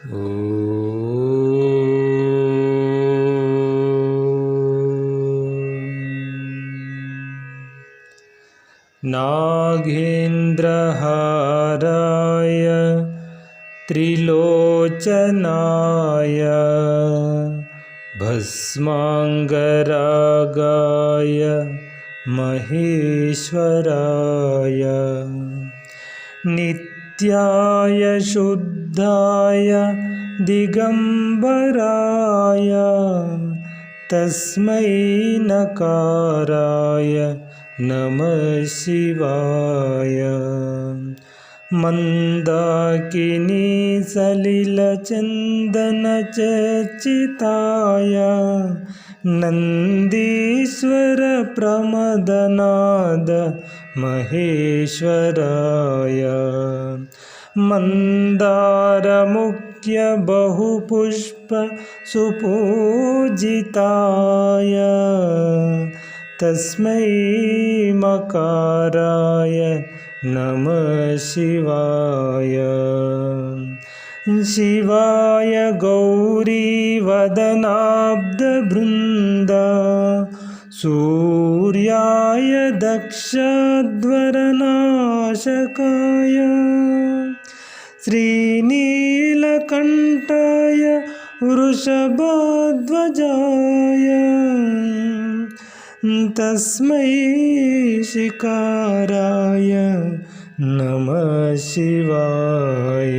नागेन्द्रहाराय त्रिलोचनाय भस्माङ्गरागाय महेश्वराय नित्याय शुद्धाय दिगम्बराय तस्मै नकाराय नमः शिवाय। मन्दाकिनी सलिलचन्दनचर्चिताय नन्दीश्वरप्रमदनाद महेश्वराय मन्दारमुख्यबहुपुष्पसुपूजिताय तस्मै मकाराय नमः शिवाय। शिवाय गौरीवदनाब्दबृन्द सूर्याय दक्षध्वरनाशकाय श्रीनीलकण्ठाय वृषभध्वजाय तस्मै शिकाराय नमः शिवाय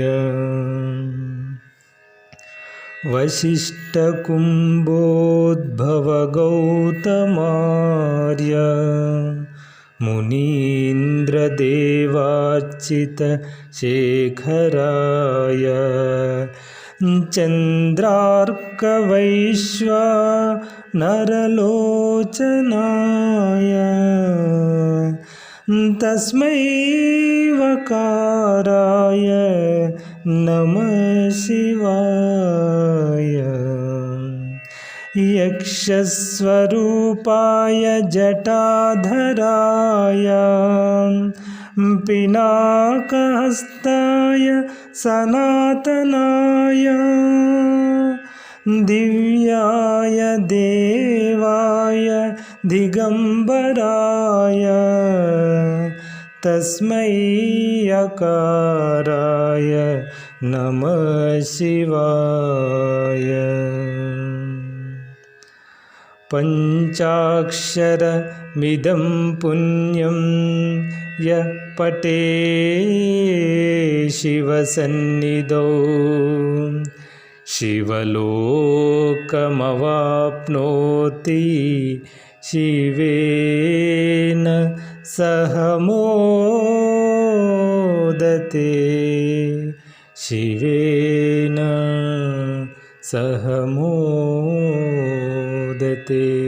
वसिष्ठकुम्भोद्भवगौतमार्य मुनीन्द्रदेवार्चितशेखराय चन्द्रार्कवैश्वा नरलोचनाय तस्मै वकाराय नमः शिवाय यक्षस्वरूपाय जटाधराय पिनाकहस्ताय सनातनाय दिव्याय देवाय दिगम्बराय तस्मै यकाराय नमः शिवाय पञ्चाक्षरमिदं पुण्यं यः पटे शिवसन्निधौ। शिवलोकमवाप्नोति शिवेन सह मोदते। शिवेन सह मोदते Cuídate.